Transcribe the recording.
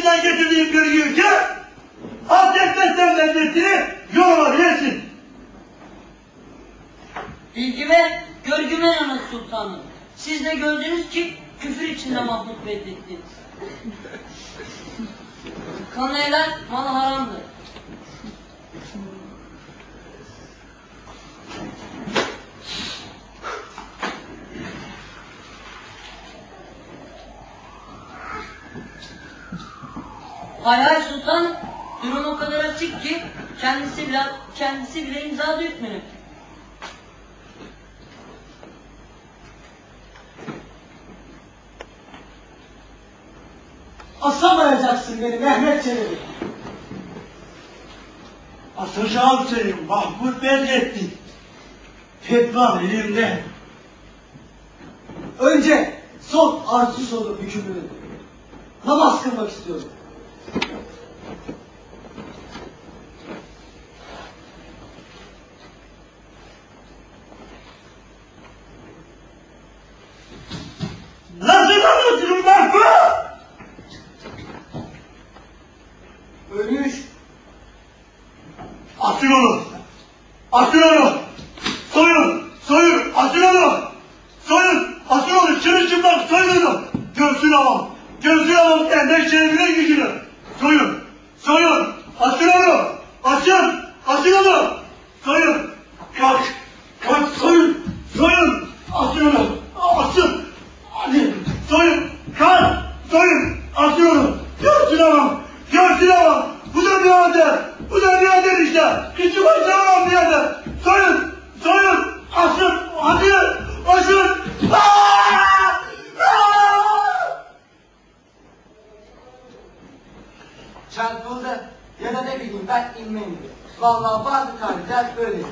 içinden getirdiğim bir yükü hak etmezsen lezzetini yorulabilirsin. Bilgime, görgüme yanıt sultanım. Siz de gördünüz ki küfür içinde Mahmut reddettiniz. Kanı helal, malı haramdır. Hay hay sultan, durum o kadar açık ki kendisi bile, kendisi bile imza dökmüyor. Asamayacaksın beni Mehmet Çelebi. Asacağım seni Mahmut Bedrettin. Fetvan elimde. Önce son arzu sonu hükümünü. Namaz kılmak istiyorum. Ölmüş. Atın onu. Atın onu. Soyun. Soyun. Atın onu. Soyun. Atın onu. Çırılçıplak soyun onu. Görsün avam. Görsün avam kendi şerefine gücünü. Soyun. Soyun. Atın onu. Atın. Atın onu. Soyun. Kalk. Kalk soyun. Soyun. Atın onu. Atın. Hadi. Soyun. Kalk. Soyun. Atın onu. Görsün avam. Görsün avam. Bu da bir adet. Bu da bir adet işte. Küçük başlamam bir adet. Soyun. Soyun. Asın. Hadi. Asın. Aa! Aa! Çarpıldı ya da ne bileyim ben inmem. Vallahi bazı tarihler böyledir.